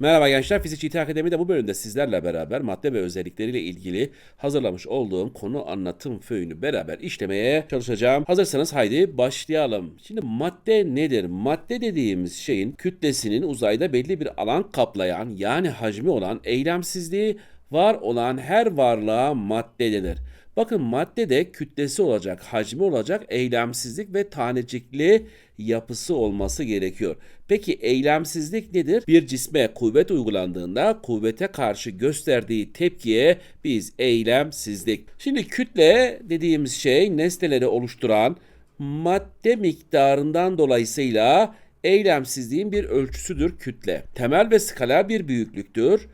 Merhaba gençler, Fizik İT Akademi'de bu bölümde sizlerle beraber madde ve özellikleriyle ilgili hazırlamış olduğum konu anlatım föyünü beraber işlemeye çalışacağım. Hazırsanız haydi başlayalım. Şimdi madde nedir? Madde dediğimiz şeyin kütlesinin uzayda belli bir alan kaplayan yani hacmi olan eylemsizliği var olan her varlığa madde denir. Bakın maddede kütlesi olacak, hacmi olacak, eylemsizlik ve tanecikli yapısı olması gerekiyor. Peki eylemsizlik nedir? Bir cisme kuvvet uygulandığında kuvvete karşı gösterdiği tepkiye biz eylemsizlik. Şimdi kütle dediğimiz şey nesneleri oluşturan madde miktarından dolayısıyla eylemsizliğin bir ölçüsüdür kütle. Temel ve skala bir büyüklüktür.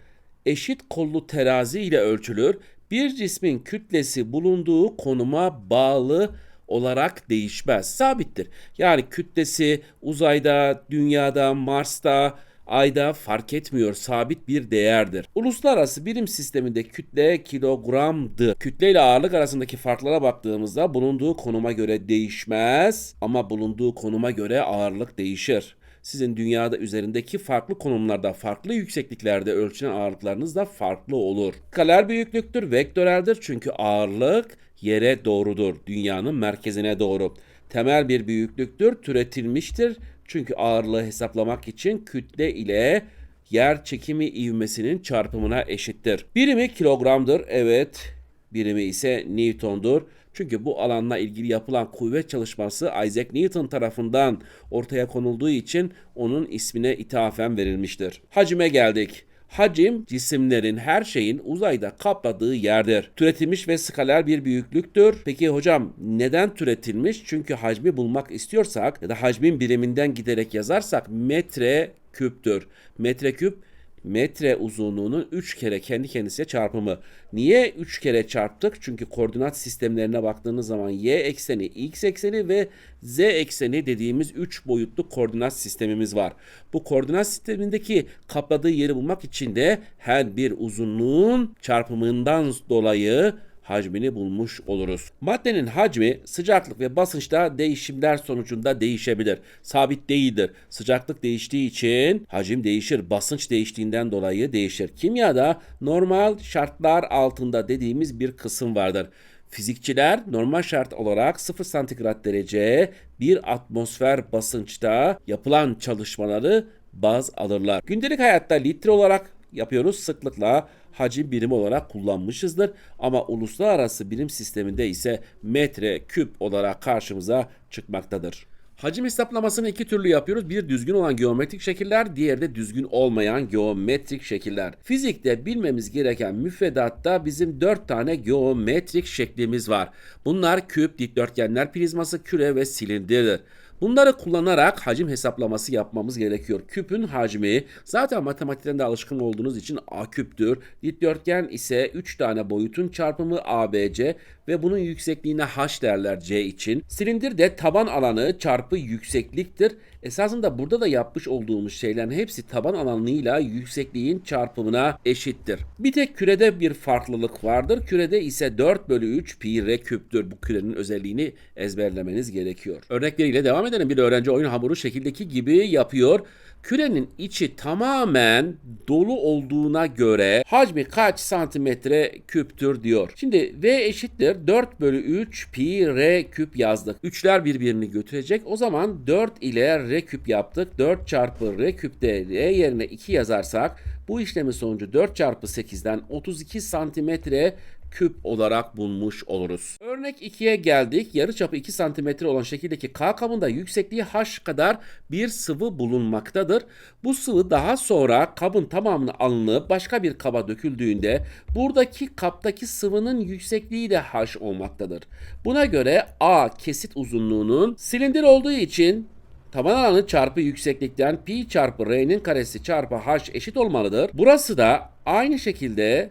Eşit kollu terazi ile ölçülür. Bir cismin kütlesi bulunduğu konuma bağlı olarak değişmez. Sabittir. Yani kütlesi uzayda, dünyada, Mars'ta, Ayda fark etmiyor sabit bir değerdir. Uluslararası birim sisteminde kütle kilogramdı. Kütle ile ağırlık arasındaki farklara baktığımızda bulunduğu konuma göre değişmez ama bulunduğu konuma göre ağırlık değişir. Sizin dünyada üzerindeki farklı konumlarda, farklı yüksekliklerde ölçülen ağırlıklarınız da farklı olur. Skaler büyüklüktür, vektöreldir çünkü ağırlık yere doğrudur, dünyanın merkezine doğru. Temel bir büyüklüktür, türetilmiştir çünkü ağırlığı hesaplamak için kütle ile yer çekimi ivmesinin çarpımına eşittir. Birimi kilogramdır, evet. Birimi ise Newton'dur. Çünkü bu alanla ilgili yapılan kuvvet çalışması Isaac Newton tarafından ortaya konulduğu için onun ismine ithafen verilmiştir. Hacime geldik. Hacim cisimlerin her şeyin uzayda kapladığı yerdir. Türetilmiş ve skaler bir büyüklüktür. Peki hocam neden türetilmiş? Çünkü hacmi bulmak istiyorsak ya da hacmin biriminden giderek yazarsak metre küptür. Metre küp metre uzunluğunun 3 kere kendi kendisine çarpımı. Niye 3 kere çarptık? Çünkü koordinat sistemlerine baktığınız zaman y ekseni, x ekseni ve z ekseni dediğimiz 3 boyutlu koordinat sistemimiz var. Bu koordinat sistemindeki kapladığı yeri bulmak için de her bir uzunluğun çarpımından dolayı hacmini bulmuş oluruz. Maddenin hacmi sıcaklık ve basınçta değişimler sonucunda değişebilir. Sabit değildir. Sıcaklık değiştiği için hacim değişir. Basınç değiştiğinden dolayı değişir. Kimyada normal şartlar altında dediğimiz bir kısım vardır. Fizikçiler normal şart olarak 0 santigrat derece bir atmosfer basınçta yapılan çalışmaları baz alırlar. Gündelik hayatta litre olarak yapıyoruz sıklıkla hacim birimi olarak kullanmışızdır. Ama uluslararası birim sisteminde ise metre küp olarak karşımıza çıkmaktadır. Hacim hesaplamasını iki türlü yapıyoruz. Bir düzgün olan geometrik şekiller, diğeri de düzgün olmayan geometrik şekiller. Fizikte bilmemiz gereken müfredatta bizim dört tane geometrik şeklimiz var. Bunlar küp, dikdörtgenler, prizması, küre ve silindirdir. Bunları kullanarak hacim hesaplaması yapmamız gerekiyor. Küpün hacmi zaten matematikten de alışkın olduğunuz için A küptür. Dikdörtgen ise 3 tane boyutun çarpımı ABC ve bunun yüksekliğine H derler C için. Silindir de taban alanı çarpı yüksekliktir. Esasında burada da yapmış olduğumuz şeylerin hepsi taban alanıyla yüksekliğin çarpımına eşittir. Bir tek kürede bir farklılık vardır. Kürede ise 4 bölü 3 pi r küptür. Bu kürenin özelliğini ezberlemeniz gerekiyor. Örnekleriyle devam edelim. Bir öğrenci oyun hamuru şekildeki gibi yapıyor. Kürenin içi tamamen dolu olduğuna göre hacmi kaç santimetre küptür diyor. Şimdi V eşittir 4 bölü 3 pi R küp yazdık. Üçler birbirini götürecek. O zaman 4 ile R küp yaptık. 4 çarpı R küpte R yerine 2 yazarsak bu işlemin sonucu 4 çarpı 8'den 32 santimetre küp olarak bulmuş oluruz. Örnek 2'ye geldik. Yarıçapı 2 cm olan şekildeki K kabında yüksekliği H kadar bir sıvı bulunmaktadır. Bu sıvı daha sonra kabın tamamını alınıp başka bir kaba döküldüğünde buradaki kaptaki sıvının yüksekliği de H olmaktadır. Buna göre A kesit uzunluğunun silindir olduğu için Taban alanı çarpı yükseklikten pi çarpı r'nin karesi çarpı h eşit olmalıdır. Burası da aynı şekilde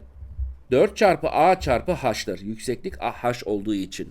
4 çarpı a çarpı h'tır. Yükseklik h olduğu için.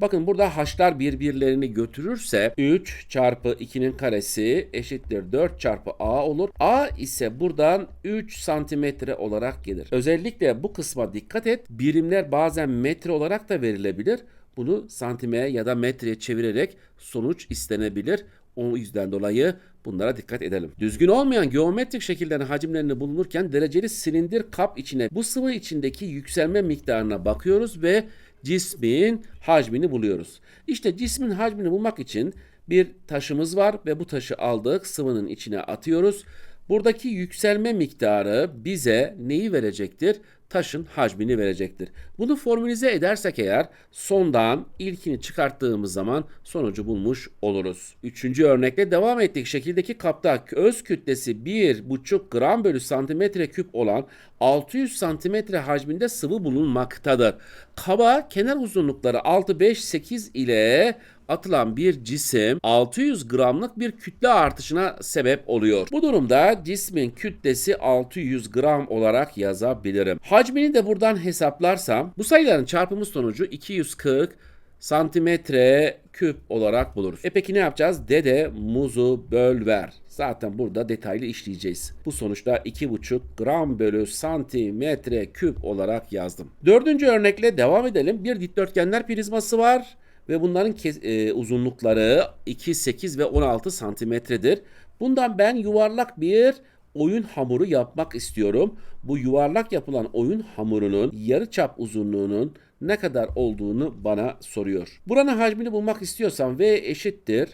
Bakın burada h'lar birbirlerini götürürse 3 çarpı 2'nin karesi eşittir 4 çarpı a olur. a ise buradan 3 santimetre olarak gelir. Özellikle bu kısma dikkat et. Birimler bazen metre olarak da verilebilir. Bunu santime ya da metreye çevirerek sonuç istenebilir. O yüzden dolayı bunlara dikkat edelim. Düzgün olmayan geometrik şekillerin hacimlerini bulunurken dereceli silindir kap içine bu sıvı içindeki yükselme miktarına bakıyoruz ve cismin hacmini buluyoruz. İşte cismin hacmini bulmak için bir taşımız var ve bu taşı aldık sıvının içine atıyoruz. Buradaki yükselme miktarı bize neyi verecektir? Taşın hacmini verecektir. Bunu formülize edersek eğer sondan ilkini çıkarttığımız zaman sonucu bulmuş oluruz. Üçüncü örnekle devam ettik. Şekildeki kapta öz kütlesi 1,5 gram bölü santimetre küp olan 600 santimetre hacminde sıvı bulunmaktadır. Kaba kenar uzunlukları 6, 5, 8 ile atılan bir cisim 600 gramlık bir kütle artışına sebep oluyor. Bu durumda cismin kütlesi 600 gram olarak yazabilirim. Hacmini de buradan hesaplarsam bu sayıların çarpımı sonucu 240 santimetre küp olarak buluruz. E peki ne yapacağız? Dede muzu böl ver. Zaten burada detaylı işleyeceğiz. Bu sonuçta 2,5 gram bölü santimetre küp olarak yazdım. Dördüncü örnekle devam edelim. Bir dikdörtgenler prizması var ve bunların e, uzunlukları 2, 8 ve 16 santimetredir. Bundan ben yuvarlak bir oyun hamuru yapmak istiyorum. Bu yuvarlak yapılan oyun hamurunun yarı çap uzunluğunun ne kadar olduğunu bana soruyor. Buranın hacmini bulmak istiyorsam V eşittir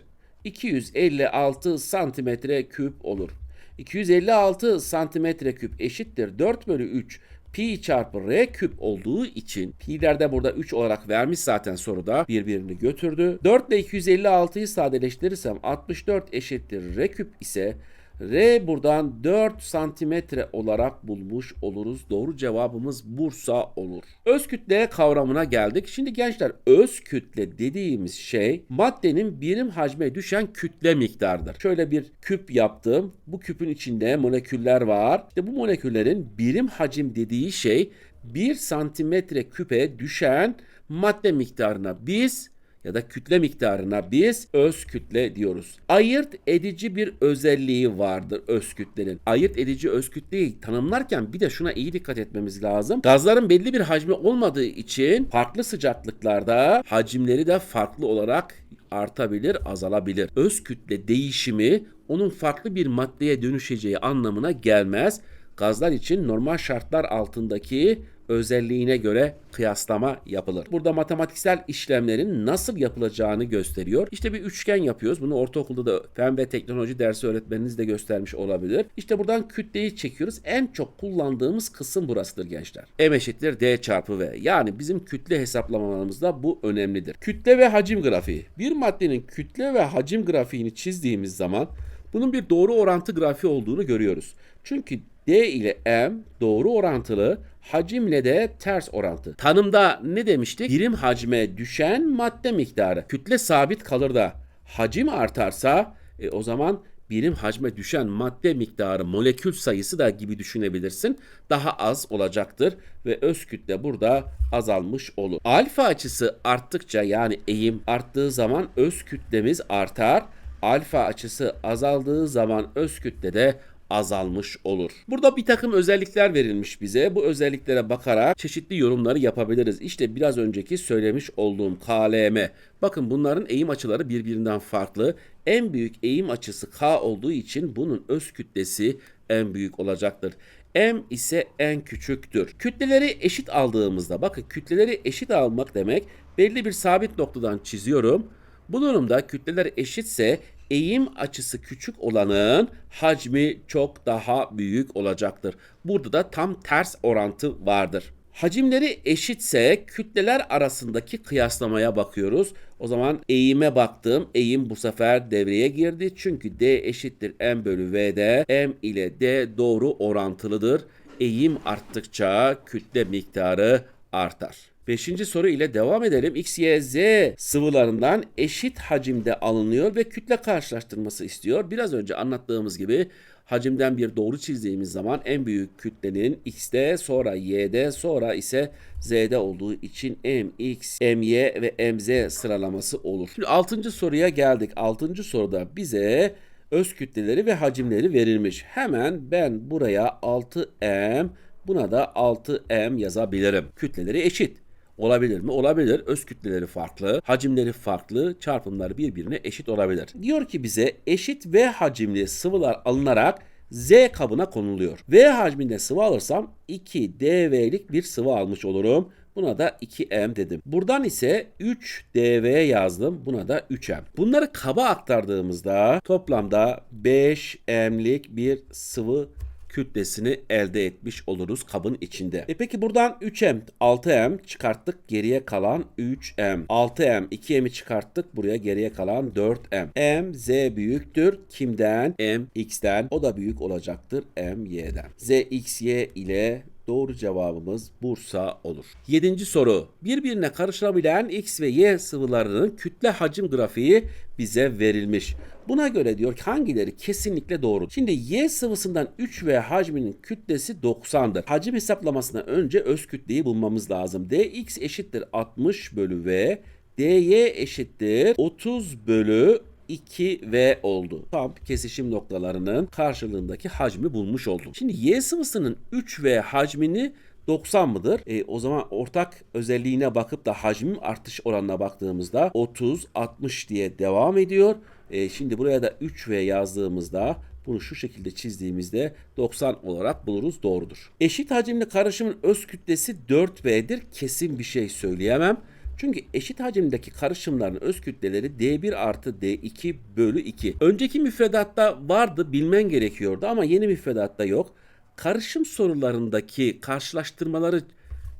256 santimetre küp olur. 256 santimetre küp eşittir 4 bölü 3 pi çarpı r küp olduğu için pi'ler de burada 3 olarak vermiş zaten soruda birbirini götürdü. 4 ile 256'yı sadeleştirirsem 64 eşittir r küp ise R buradan 4 santimetre olarak bulmuş oluruz. Doğru cevabımız Bursa olur. Öz kütle kavramına geldik. Şimdi gençler öz kütle dediğimiz şey maddenin birim hacme düşen kütle miktarıdır. Şöyle bir küp yaptım. Bu küpün içinde moleküller var. İşte bu moleküllerin birim hacim dediği şey 1 santimetre küpe düşen madde miktarına biz ya da kütle miktarına biz öz kütle diyoruz. Ayırt edici bir özelliği vardır öz kütlenin. Ayırt edici öz kütleyi tanımlarken bir de şuna iyi dikkat etmemiz lazım. Gazların belli bir hacmi olmadığı için farklı sıcaklıklarda hacimleri de farklı olarak artabilir, azalabilir. Öz kütle değişimi onun farklı bir maddeye dönüşeceği anlamına gelmez. Gazlar için normal şartlar altındaki özelliğine göre kıyaslama yapılır. Burada matematiksel işlemlerin nasıl yapılacağını gösteriyor. İşte bir üçgen yapıyoruz. Bunu ortaokulda da fen ve teknoloji dersi öğretmeniniz de göstermiş olabilir. İşte buradan kütleyi çekiyoruz. En çok kullandığımız kısım burasıdır gençler. M eşittir D çarpı V. Yani bizim kütle hesaplamalarımızda bu önemlidir. Kütle ve hacim grafiği. Bir maddenin kütle ve hacim grafiğini çizdiğimiz zaman bunun bir doğru orantı grafiği olduğunu görüyoruz. Çünkü D ile M doğru orantılı, hacimle de ters orantı. Tanımda ne demiştik? Birim hacme düşen madde miktarı. Kütle sabit kalır da hacim artarsa e, o zaman birim hacme düşen madde miktarı molekül sayısı da gibi düşünebilirsin. Daha az olacaktır ve öz kütle burada azalmış olur. Alfa açısı arttıkça yani eğim arttığı zaman öz kütlemiz artar. Alfa açısı azaldığı zaman öz kütle de azalmış olur. Burada bir takım özellikler verilmiş bize. Bu özelliklere bakarak çeşitli yorumları yapabiliriz. İşte biraz önceki söylemiş olduğum KLM. Bakın bunların eğim açıları birbirinden farklı. En büyük eğim açısı K olduğu için bunun öz kütlesi en büyük olacaktır. M ise en küçüktür. Kütleleri eşit aldığımızda bakın kütleleri eşit almak demek belli bir sabit noktadan çiziyorum. Bu durumda kütleler eşitse eğim açısı küçük olanın hacmi çok daha büyük olacaktır. Burada da tam ters orantı vardır. Hacimleri eşitse kütleler arasındaki kıyaslamaya bakıyoruz. O zaman eğime baktım. Eğim bu sefer devreye girdi. Çünkü D eşittir M bölü V'de M ile D doğru orantılıdır. Eğim arttıkça kütle miktarı artar. Beşinci soru ile devam edelim. X, Y, Z sıvılarından eşit hacimde alınıyor ve kütle karşılaştırması istiyor. Biraz önce anlattığımız gibi hacimden bir doğru çizdiğimiz zaman en büyük kütlenin X'de sonra Y'de sonra ise Z'de olduğu için MX, MY ve MZ sıralaması olur. Şimdi 6. soruya geldik. 6. soruda bize öz kütleleri ve hacimleri verilmiş. Hemen ben buraya 6M buna da 6M yazabilirim. Kütleleri eşit. Olabilir mi? Olabilir. Öz kütleleri farklı, hacimleri farklı, çarpımları birbirine eşit olabilir. Diyor ki bize eşit V hacimli sıvılar alınarak Z kabına konuluyor. V hacminde sıvı alırsam 2 dV'lik bir sıvı almış olurum. Buna da 2M dedim. Buradan ise 3 dV yazdım. Buna da 3M. Bunları kaba aktardığımızda toplamda 5M'lik bir sıvı kütlesini elde etmiş oluruz kabın içinde. E peki buradan 3M, 6M çıkarttık. Geriye kalan 3M. 6M, 2M'i çıkarttık. Buraya geriye kalan 4M. M, Z büyüktür. Kimden? M, X'ten. O da büyük olacaktır. M, Y'den. Z, X, Y ile Doğru cevabımız Bursa olur. Yedinci soru. Birbirine karışabilen X ve Y sıvılarının kütle hacim grafiği bize verilmiş. Buna göre diyor ki hangileri kesinlikle doğru. Şimdi Y sıvısından 3 V hacminin kütlesi 90'dır. Hacim hesaplamasından önce öz kütleyi bulmamız lazım. Dx eşittir 60 bölü V. dy eşittir 30 bölü 2V oldu. Tam kesişim noktalarının karşılığındaki hacmi bulmuş oldum. Şimdi Y sıvısının 3V hacmini 90 mıdır? E, o zaman ortak özelliğine bakıp da hacmin artış oranına baktığımızda 30, 60 diye devam ediyor. E, şimdi buraya da 3V yazdığımızda bunu şu şekilde çizdiğimizde 90 olarak buluruz doğrudur. Eşit hacimli karışımın öz kütlesi 4V'dir. Kesin bir şey söyleyemem. Çünkü eşit hacimdeki karışımların öz kütleleri D1 artı D2 bölü 2. Önceki müfredatta vardı bilmen gerekiyordu ama yeni müfredatta yok. Karışım sorularındaki karşılaştırmaları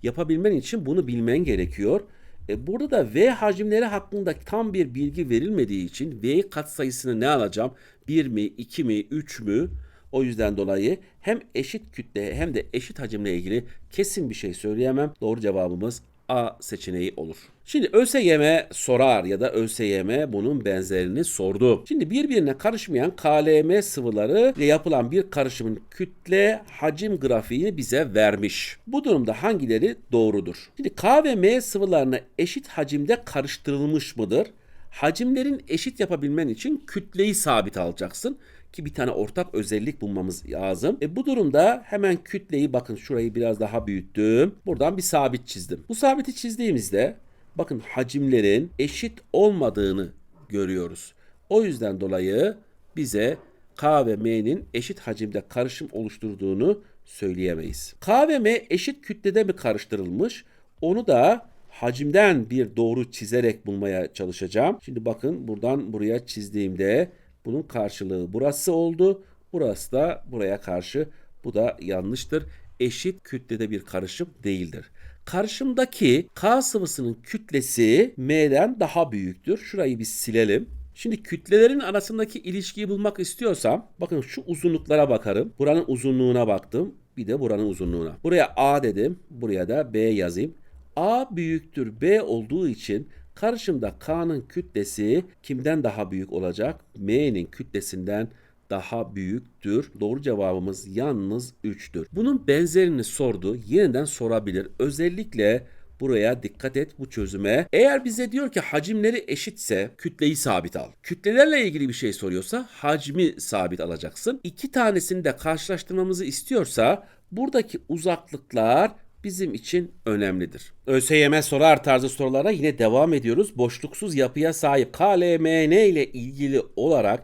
yapabilmen için bunu bilmen gerekiyor. E, burada da V hacimleri hakkında tam bir bilgi verilmediği için V katsayısını ne alacağım? 1 mi, 2 mi, 3 mü? O yüzden dolayı hem eşit kütle hem de eşit hacimle ilgili kesin bir şey söyleyemem. Doğru cevabımız A seçeneği olur. Şimdi ÖSYM sorar ya da ÖSYM bunun benzerini sordu. Şimdi birbirine karışmayan KLM sıvıları ile yapılan bir karışımın kütle hacim grafiğini bize vermiş. Bu durumda hangileri doğrudur? Şimdi K ve M sıvılarına eşit hacimde karıştırılmış mıdır? Hacimlerin eşit yapabilmen için kütleyi sabit alacaksın ki bir tane ortak özellik bulmamız lazım. E bu durumda hemen kütleyi bakın şurayı biraz daha büyüttüm. Buradan bir sabit çizdim. Bu sabiti çizdiğimizde bakın hacimlerin eşit olmadığını görüyoruz. O yüzden dolayı bize K ve M'nin eşit hacimde karışım oluşturduğunu söyleyemeyiz. K ve M eşit kütlede mi karıştırılmış? Onu da hacimden bir doğru çizerek bulmaya çalışacağım. Şimdi bakın buradan buraya çizdiğimde bunun karşılığı burası oldu. Burası da buraya karşı. Bu da yanlıştır. Eşit kütlede bir karışım değildir. Karışımdaki K sıvısının kütlesi M'den daha büyüktür. Şurayı bir silelim. Şimdi kütlelerin arasındaki ilişkiyi bulmak istiyorsam bakın şu uzunluklara bakarım. Buranın uzunluğuna baktım. Bir de buranın uzunluğuna. Buraya A dedim. Buraya da B yazayım. A büyüktür B olduğu için karşımda K'nın kütlesi kimden daha büyük olacak? M'nin kütlesinden daha büyüktür. Doğru cevabımız yalnız 3'tür. Bunun benzerini sordu. Yeniden sorabilir. Özellikle Buraya dikkat et bu çözüme. Eğer bize diyor ki hacimleri eşitse kütleyi sabit al. Kütlelerle ilgili bir şey soruyorsa hacmi sabit alacaksın. İki tanesini de karşılaştırmamızı istiyorsa buradaki uzaklıklar bizim için önemlidir. ÖSYM sorar tarzı sorulara yine devam ediyoruz. Boşluksuz yapıya sahip KLMN ile ilgili olarak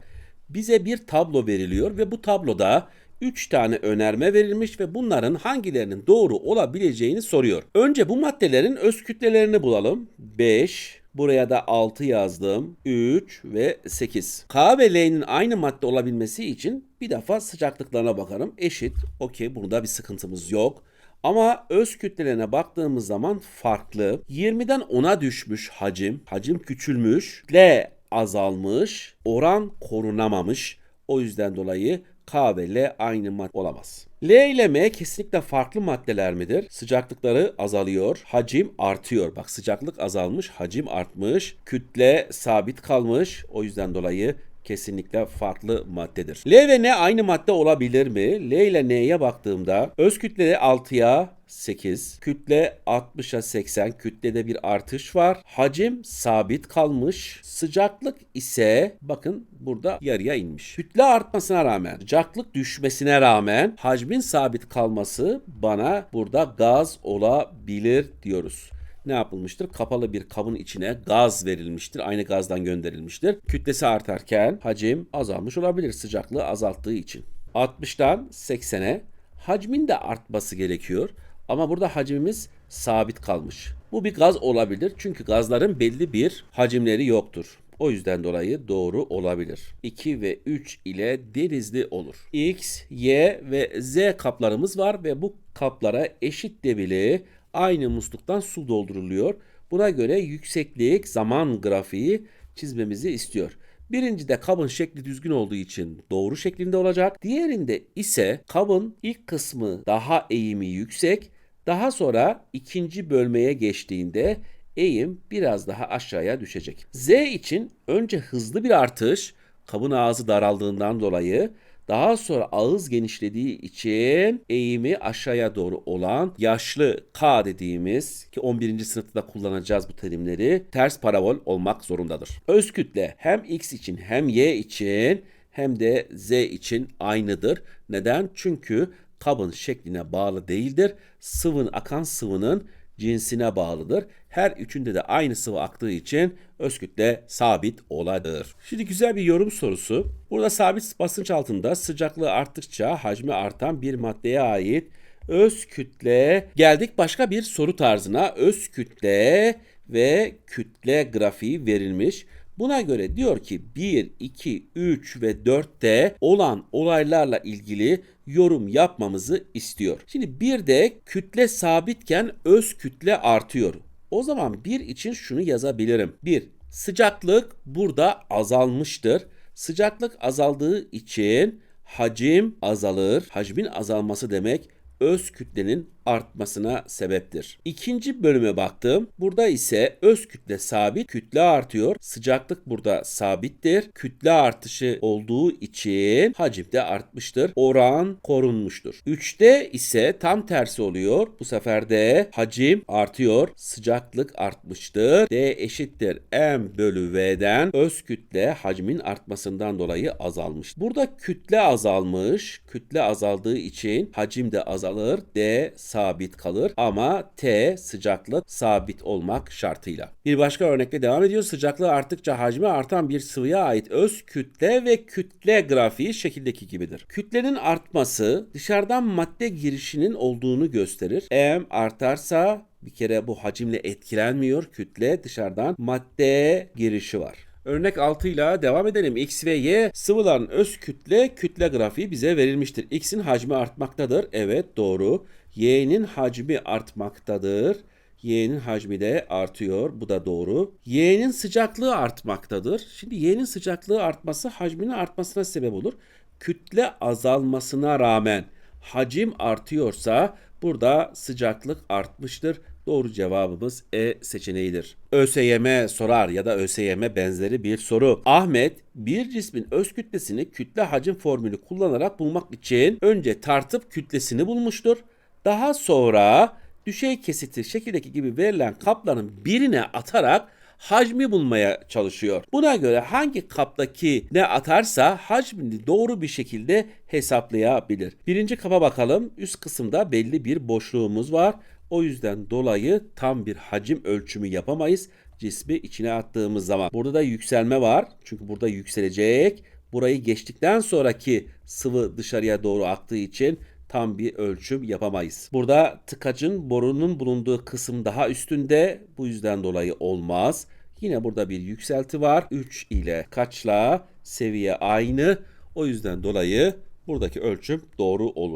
bize bir tablo veriliyor ve bu tabloda 3 tane önerme verilmiş ve bunların hangilerinin doğru olabileceğini soruyor. Önce bu maddelerin öz kütlelerini bulalım. 5, Buraya da 6 yazdım. 3 ve 8. K ve L'nin aynı madde olabilmesi için bir defa sıcaklıklarına bakarım. Eşit. Okey burada bir sıkıntımız yok. Ama öz kütlelerine baktığımız zaman farklı. 20'den 10'a düşmüş hacim. Hacim küçülmüş. L azalmış. Oran korunamamış. O yüzden dolayı K ve L aynı madde olamaz. L ile M kesinlikle farklı maddeler midir? Sıcaklıkları azalıyor, hacim artıyor. Bak sıcaklık azalmış, hacim artmış, kütle sabit kalmış. O yüzden dolayı kesinlikle farklı maddedir. L ve N aynı madde olabilir mi? L ile N'ye baktığımda öz kütlede 6'ya 8, kütle 60'a 80, kütlede bir artış var. Hacim sabit kalmış. Sıcaklık ise bakın burada yarıya inmiş. Kütle artmasına rağmen, sıcaklık düşmesine rağmen hacmin sabit kalması bana burada gaz olabilir diyoruz. Ne yapılmıştır? Kapalı bir kabın içine gaz verilmiştir. Aynı gazdan gönderilmiştir. Kütlesi artarken hacim azalmış olabilir sıcaklığı azalttığı için. 60'tan 80'e hacmin de artması gerekiyor. Ama burada hacmimiz sabit kalmış. Bu bir gaz olabilir çünkü gazların belli bir hacimleri yoktur. O yüzden dolayı doğru olabilir. 2 ve 3 ile denizli olur. X, Y ve Z kaplarımız var ve bu kaplara eşit debili aynı musluktan su dolduruluyor. Buna göre yükseklik zaman grafiği çizmemizi istiyor. Birincide kabın şekli düzgün olduğu için doğru şeklinde olacak. Diğerinde ise kabın ilk kısmı daha eğimi yüksek, daha sonra ikinci bölmeye geçtiğinde eğim biraz daha aşağıya düşecek. Z için önce hızlı bir artış, kabın ağzı daraldığından dolayı daha sonra ağız genişlediği için eğimi aşağıya doğru olan yaşlı K dediğimiz ki 11. sınıfta da kullanacağız bu terimleri ters parabol olmak zorundadır. Öz kütle hem X için hem Y için hem de Z için aynıdır. Neden? Çünkü kabın şekline bağlı değildir. Sıvın akan sıvının cinsine bağlıdır. Her üçünde de aynı sıvı aktığı için öz kütle sabit oladır. Şimdi güzel bir yorum sorusu. Burada sabit basınç altında sıcaklığı arttıkça hacmi artan bir maddeye ait öz kütle. Geldik başka bir soru tarzına. Öz kütle ve kütle grafiği verilmiş. Buna göre diyor ki 1, 2, 3 ve 4'te olan olaylarla ilgili yorum yapmamızı istiyor. Şimdi bir de kütle sabitken öz kütle artıyor. O zaman bir için şunu yazabilirim. 1. Sıcaklık burada azalmıştır. Sıcaklık azaldığı için hacim azalır. Hacmin azalması demek öz kütlenin artmasına sebeptir. İkinci bölüme baktım. Burada ise öz kütle sabit, kütle artıyor. Sıcaklık burada sabittir. Kütle artışı olduğu için hacim de artmıştır. Oran korunmuştur. 3'te ise tam tersi oluyor. Bu sefer de hacim artıyor. Sıcaklık artmıştır. D eşittir M bölü V'den öz kütle hacmin artmasından dolayı azalmış. Burada kütle azalmış. Kütle azaldığı için hacim de azalır. D sabit kalır ama T sıcaklık sabit olmak şartıyla. Bir başka örnekle devam ediyor. Sıcaklığı arttıkça hacmi artan bir sıvıya ait öz kütle ve kütle grafiği şekildeki gibidir. Kütlenin artması dışarıdan madde girişinin olduğunu gösterir. M artarsa bir kere bu hacimle etkilenmiyor. Kütle dışarıdan madde girişi var. Örnek 6 ile devam edelim. X ve Y sıvıların öz kütle kütle grafiği bize verilmiştir. X'in hacmi artmaktadır. Evet doğru. Y'nin hacmi artmaktadır. Y'nin hacmi de artıyor. Bu da doğru. Y'nin sıcaklığı artmaktadır. Şimdi Y'nin sıcaklığı artması hacminin artmasına sebep olur. Kütle azalmasına rağmen hacim artıyorsa burada sıcaklık artmıştır. Doğru cevabımız E seçeneğidir. ÖSYM sorar ya da ÖSYM benzeri bir soru. Ahmet bir cismin öz kütlesini kütle hacim formülü kullanarak bulmak için önce tartıp kütlesini bulmuştur. Daha sonra düşey kesiti şekildeki gibi verilen kapların birine atarak hacmi bulmaya çalışıyor. Buna göre hangi kaptaki ne atarsa hacmini doğru bir şekilde hesaplayabilir. Birinci kapa bakalım. Üst kısımda belli bir boşluğumuz var. O yüzden dolayı tam bir hacim ölçümü yapamayız cismi içine attığımız zaman. Burada da yükselme var. Çünkü burada yükselecek. Burayı geçtikten sonraki sıvı dışarıya doğru aktığı için tam bir ölçüm yapamayız. Burada tıkacın borunun bulunduğu kısım daha üstünde. Bu yüzden dolayı olmaz. Yine burada bir yükselti var. 3 ile kaçla seviye aynı. O yüzden dolayı buradaki ölçüm doğru olur.